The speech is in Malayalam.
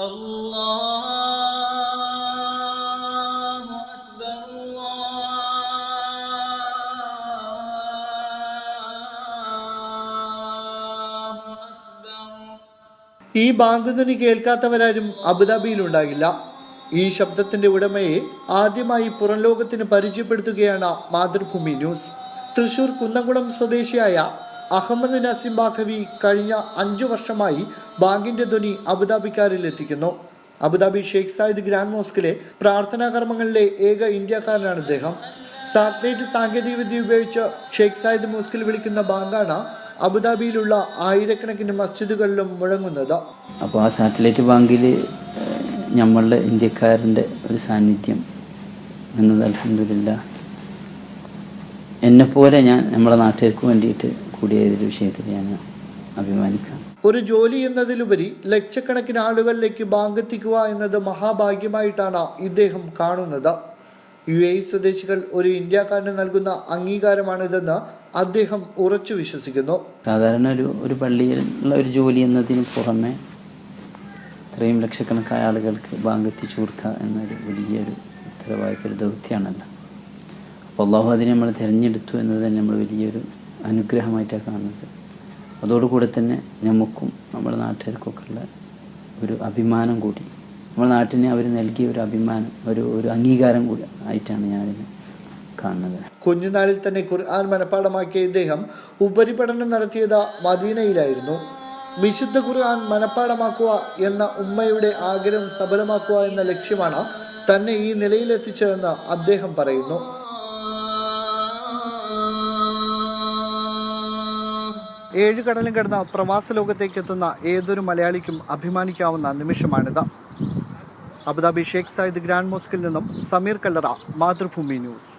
الله أكبر الله أكبر ഈ ബാങ്കുധ്വനി കേൾക്കാത്തവരാരും അബുദാബിയിലുണ്ടാകില്ല ഈ ശബ്ദത്തിന്റെ ഉടമയെ ആദ്യമായി പുറം ലോകത്തിന് പരിചയപ്പെടുത്തുകയാണ് മാതൃഭൂമി ന്യൂസ് തൃശൂർ കുന്നംകുളം സ്വദേശിയായ അഹമ്മദ് നസീം ബാഖവി കഴിഞ്ഞ അഞ്ചു വർഷമായി ബാങ്കിന്റെ ധ്വനി അബുദാബിക്കാരിൽ എത്തിക്കുന്നു Abu Dhabi Sheikh Zayed grand മോസ്കിലെ പ്രാർത്ഥനാ കർമ്മങ്ങളിലെ ഏക ഇന്ത്യക്കാരനാണ് അദ്ദേഹം സാറ്റലൈറ്റ് സാങ്കേതികവിദ്യ ഉപയോഗിച്ച് ഷെയ്ഖ് സായിദ് മോസ്കിൽ വിളിക്കുന്ന ബാങ്കാണ് അബുദാബിയിലുള്ള ആയിരക്കണക്കിന് മസ്ജിദുകളിലും മുഴങ്ങുന്നത്. അപ്പോൾ ആ സാറ്റലൈറ്റ് ബാങ്കിൽ നമ്മളുടെ ഇന്ത്യക്കാരന്റെ ഒരു സാന്നിധ്യം എന്നത് അലഹമില്ല എന്നെപ്പോലെ ഞാൻ നമ്മുടെ നാട്ടുകാർക്ക് വേണ്ടിയിട്ട് കൂടിയ ഒരു വിഷയത്തിൽ ഞാൻ അഭിമാനിക്കാം. ഒരു ജോലി എന്നതിലുപരി ലക്ഷക്കണക്കിന് ആളുകളിലേക്ക് ബാങ്ക് എത്തിക്കുക എന്നത് മഹാഭാഗ്യമായിട്ടാണ് ഇദ്ദേഹം കാണുന്നത്. യു എ സ്വദേശികൾ ഒരു ഇന്ത്യക്കാരന് നൽകുന്ന അംഗീകാരമാണിതെന്ന് അദ്ദേഹം ഉറച്ചു വിശ്വസിക്കുന്നു. സാധാരണ ഒരു ഒരു പള്ളിയിലുള്ള ഒരു ജോലി എന്നതിന് പുറമെ ഇത്രയും ലക്ഷക്കണക്കായ ആളുകൾക്ക് ബാങ്ക് എത്തിച്ചു കൊടുക്കുക എന്നൊരു വലിയൊരു ഉത്തരവാദിത്തൊരു ദൗത്യമാണല്ലോ. അപ്പോൾ അള്ളാഹു അതിനെ നമ്മൾ തിരഞ്ഞെടുത്തു എന്നത് തന്നെ നമ്മൾ വലിയൊരു അനുഗ്രഹമായിട്ടാണ് കാണുന്നത്. അതോടുകൂടെ തന്നെ നമുക്കും നമ്മുടെ നാട്ടുകാർക്കൊക്കെ ഉള്ള ഒരു അഭിമാനം കൂടി. നമ്മുടെ നാട്ടിനെ അവർ നൽകിയ ഒരു അഭിമാനം ഒരു ഒരു അംഗീകാരം കൂടി ആയിട്ടാണ് ഞാനിത് കാണുന്നത്. കുഞ്ഞുനാളിൽ തന്നെ ഖുർആൻ മനഃപ്പാടമാക്കിയ ഇദ്ദേഹം ഉപരിപഠനം നടത്തിയത് മദീനയിലായിരുന്നു. വിശുദ്ധ ഖുർആൻ മനഃപ്പാടമാക്കുക എന്ന ഉമ്മയുടെ ആഗ്രഹം സഫലമാക്കുക എന്ന ലക്ഷ്യമാണ് തന്നെ ഈ നിലയിലെത്തിച്ചതെന്ന് അദ്ദേഹം പറയുന്നു. ഏഴ് കടലും കിടന്ന പ്രവാസ ലോകത്തേക്ക് എത്തുന്ന ഏതൊരു മലയാളിക്കും അഭിമാനിക്കാവുന്ന നിമിഷമാണിത്. Abu Dhabi Sheikh Zayed grand മോസ്കിൽ നിന്നും സമീർ കല്ലറ മാതൃഭൂമി ന്യൂസ്.